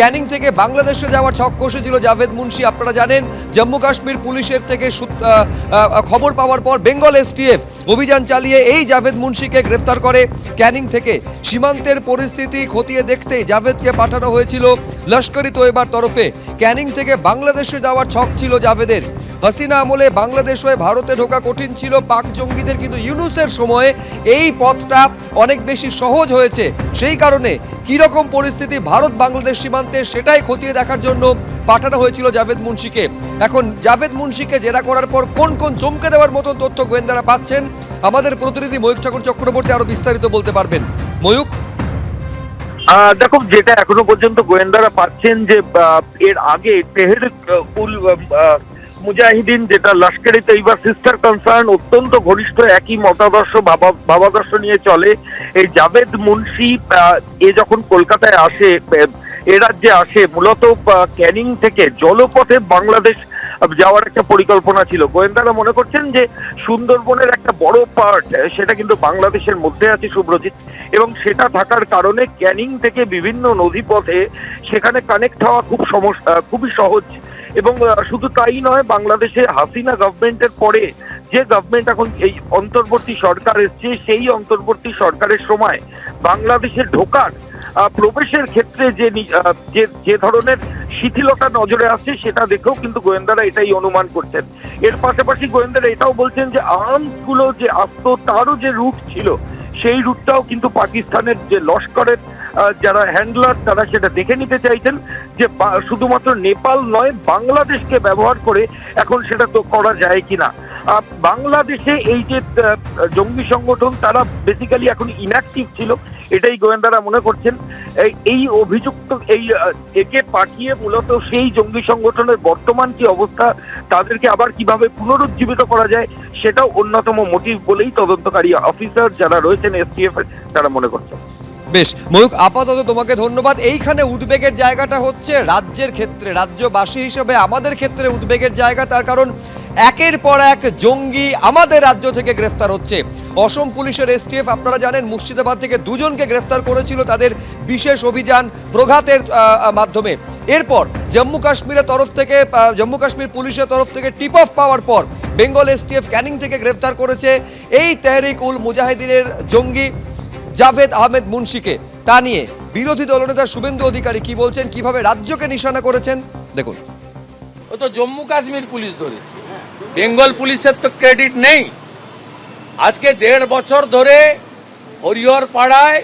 ক্যানিং থেকে বাংলাদেশে যাওয়ার ছক কষেছিল জাভেদ মুন্সি। আপনারা জানেন, জম্মু কাশ্মীর পুলিশের থেকে খবর পাওয়ার পর বেঙ্গল এসটিএফ অভিযান চালিয়ে এই জাভেদ মুন্সিকে গ্রেপ্তার করে ক্যানিং থেকে। সীমান্তের পরিস্থিতি খতিয়ে দেখতেই জাভেদকে পাঠানো হয়েছিল লস্করি তোয়েবার তরফে। ক্যানিং থেকে বাংলাদেশে যাওয়ার ছক ছিল জাভেদের। হাসিনা আমলে বাংলাদেশ হয়ে ভারতে ঢোকা কঠিন ছিল পাক জঙ্গিদের, কিন্তু ইউনুসের সময়ে এই পথটা অনেক বেশি সহজ হয়েছে। সেই কারণে কীরকম পরিস্থিতি ভারত বাংলাদেশ সীমান্তে সেটাই খতিয়ে দেখার জন্য পাঠানো হয়েছিল জাভেদ মুন্সিকে। এখন জাভেদ মুন্সিকে জেরা করার পর কোন কোন চমকে দেওয়ার মতন তথ্য গোয়েন্দারা পাচ্ছেন, আমাদের প্রতিনিধি ময়ূক ঠাকুর চক্রবর্তী আরও বিস্তারিত বলতে পারবেন। ময়ূক দেখো, যেটা এখনও পর্যন্ত গোয়েন্দারা পাচ্ছেন যে এর আগে তেহের উল মুজাহিদিন, যেটা লস্করি তৈবা সিস্টার কনসার্ন অত্যন্ত ঘনিষ্ঠ একই মতাদর্শ ভাবা- ভাবাদর্শ নিয়ে চলে। এই জাভেদ মুন্সি এ যখন কলকাতায় আসে, এ রাজ্যে আসে, মূলত ক্যানিং থেকে জলপথে বাংলাদেশ যাওয়ার একটা পরিকল্পনা ছিল। গোয়েন্দারা মনে করছেন যে সুন্দরবনের একটা বড় পার্ট সেটা কিন্তু বাংলাদেশের মধ্যে আছে শুভ্রজিৎ এবং সেটা থাকার কারণে ক্যানিং থেকে বিভিন্ন নদীপথে সেখানে কানেক্ট হওয়া খুব সমস্যা খুবই সহজ। এবং শুধু তাই নয়, বাংলাদেশে হাসিনা গভর্নমেন্টের পরে যে গভর্নমেন্ট এখন এই অন্তর্বর্তী সরকার এসছে, সেই অন্তর্বর্তী সরকারের সময় বাংলাদেশে ঢোকার প্রবেশের ক্ষেত্রে যে যে ধরনের শিথিলতা নজরে আসছে সেটা দেখেও কিন্তু গোয়েন্দারা এটাই অনুমান করছেন। এর পাশাপাশি গোয়েন্দারা এটাও বলছেন যে আর্মসগুলো যে আসতো, তারও যে রুট ছিল, সেই রুটটাও কিন্তু পাকিস্তানের যে লস্করের যারা হ্যান্ডলার তারা সেটা দেখে নিতে চাইছেন যে শুধুমাত্র নেপাল নয়, বাংলাদেশকে ব্যবহার করে এখন সেটা তো করা যায় কিনা। বাংলাদেশে এই যে জঙ্গি সংগঠন, তারা বেসিক্যালি এখন ইনঅ্যাক্টিভ ছিল, এটাই গোয়েন্দারা মনে করছেন। এই- এই অভিযুক্ত, এই একে পাঠিয়ে মূলত সেই জঙ্গি সংগঠনের বর্তমান কি অবস্থা, তাদেরকে আবার কীভাবে পুনরুজ্জীবিত করা যায়, সেটাও অন্যতম মোটিভ বলেই তদন্তকারী অফিসার যারা রয়েছেন এসটিএফ তারা মনে করছেন। বেশ ময়ূক আপাতত তোমাকে ধন্যবাদ। এইখানে উদ্বেগের জায়গাটা হচ্ছে রাজ্যের ক্ষেত্রে, রাজ্যবাসী হিসেবে আমাদের ক্ষেত্রে উদ্বেগের জায়গা তার কারণ একের পর এক জঙ্গি আমাদের রাজ্য থেকে গ্রেফতার হচ্ছে। অসম পুলিশের এসটিএফ, আপনারা জানেন, মুর্শিদাবাদ থেকে দুজনকে গ্রেফতার করেছিল তাদের বিশেষ অভিযান প্রঘাতের মাধ্যমে। এরপর জম্মু কাশ্মীরের তরফ থেকে জম্মু কাশ্মীর পুলিশের তরফ থেকে টিপ অফ পাওয়ার পর বেঙ্গল এসটিএফ ক্যানিং থেকে গ্রেফতার করেছে। এই তেহরিক উল মুজাহিদিনের জঙ্গি জাভেদ আহমেদ মুন্সিকে। তা নিয়ে বিরোধী দলনেতা শুভেন্দু অধিকারী কি বলছেন, কীভাবে রাজ্যকে নিশানা করেছেন, দেখুন। ও তো জম্মু কাশ্মীর পুলিশ ধরেছে। বেঙ্গল পুলিশের তো ক্রেডিট নেই। আজকে দেড় বছর ধরে হরিহর পাড়ায়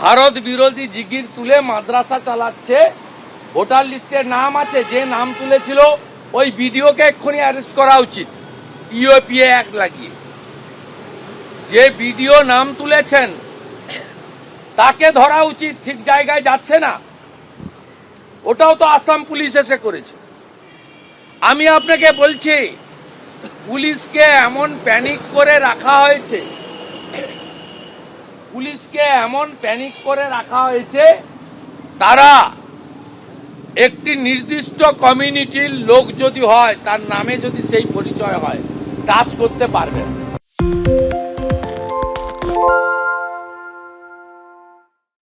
ভারত বিরোধী জিগির তুলে মাদ্রাসা চালাচ্ছে। ভোটার লিস্টে নাম আছে, যে নাম তুলেছিল, ওই বিডিওকে এক্ষুনি অ্যারেস্ট করা উচিত। ইউএপিএ অ্যাক্ট লাগিয়ে। যে বিডিও নাম তুলেছেন, তাকে ধরা উচিত, ঠিক জায়গায় যাচ্ছে না ওটাও তো আসাম পুলিশ এসে করেছে আমি আপনাকে বলছি, পুলিশকে এমন প্যানিক করে রাখা হয়েছে, পুলিশকে এমন প্যানিক করে রাখা হয়েছে, তারা একটি নির্দিষ্ট কমিউনিটির লোক যদি হয়, তার নামে যদি সেই পরিচয় হয় টাচ করতে পারবে।